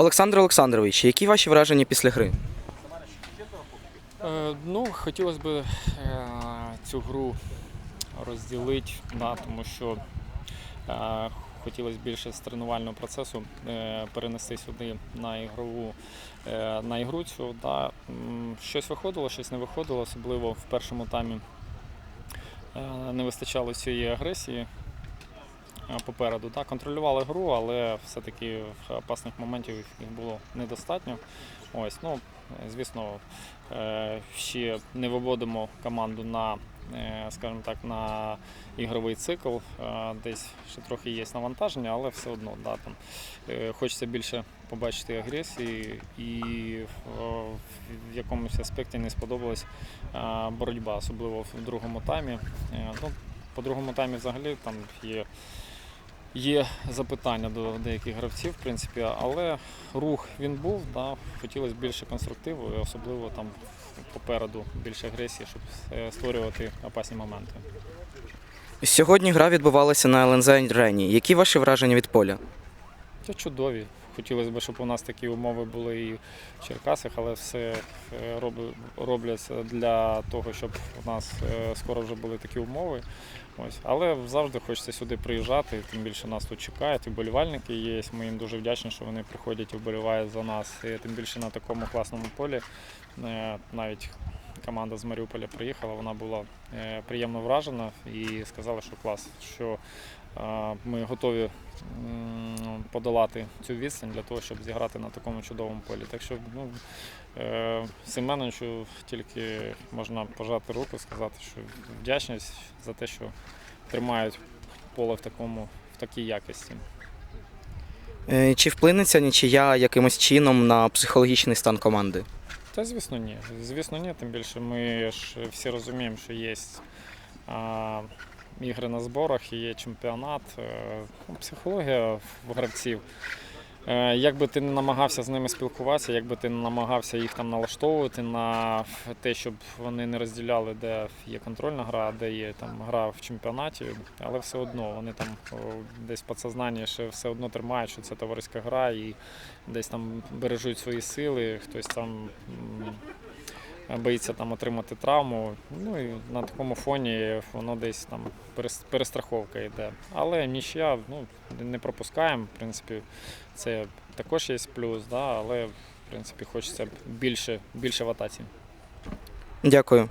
Олександр Олександрович, які ваші враження після гри? Е, Ну, хотілося б е, цю гру розділити, да, тому що е, хотілося більше з тренувального процесу перенести сюди на ігрову на ігру цю. Да. Щось виходило, щось не виходило, особливо в першому таймі не вистачало цієї агресії. Е, Попереду да, контролювали гру, але все-таки опасних моментів їх було недостатньо. Ось, ну, звісно, Е, ще не виводимо команду на, е, скажімо так, на ігровий цикл. Десь ще трохи є навантаження, але все одно да, там, хочеться більше побачити агресії і в якомусь аспекті не сподобалась боротьба, особливо в другому таймі. Ну, по другому таймі взагалі там є. Є запитання до деяких гравців, в принципі, але рух він був. Да, хотілося більше конструктиву, і особливо там попереду більше агресії, щоб е, створювати опасні моменти. Сьогодні гра відбувалася на ЛНЗ Рені. Які ваші враження від поля? Це чудові. Хотілося б, щоб у нас такі умови були і в Черкасах, але все е, робляться для того, щоб у нас е, скоро вже були такі умови. Ось. Але завжди хочеться сюди приїжджати, тим більше нас тут чекають, і вболівальники є. Ми їм дуже вдячні, що вони приходять і вболівають за нас. І тим більше на такому класному полі. Е, Навіть команда з Маріуполя приїхала, вона була приємно вражена і сказала, що клас, що ми готові подолати цю відстань для того, щоб зіграти на такому чудовому полі. Так що ну, е, Семеновичу тільки можна пожати руку, сказати, що вдячність за те, що тримають поле в такому в такій якості. Е, Чи вплине ця нічия якимось чином на психологічний стан команди? Та звісно, ні. Звісно, ні. Тим більше ми ж всі розуміємо, що є ігри на зборах, є чемпіонат. Е, ну, Психологія гравців. Е, Як би ти не намагався з ними спілкуватися, як би ти не намагався їх там налаштовувати на те, щоб вони не розділяли, де є контрольна гра, де є там гра в чемпіонаті, але все одно вони там десь в підсознанні ще все одно тримають, що це товариська гра і десь там бережуть свої сили, хтось там боїться там отримати травму. Ну і на такому фоні воно десь там перес- перестраховка йде. Але нічия ну, не пропускаємо. В принципі, це також є плюс, да, але в принципі хочеться більше, більше в атаці. Дякую.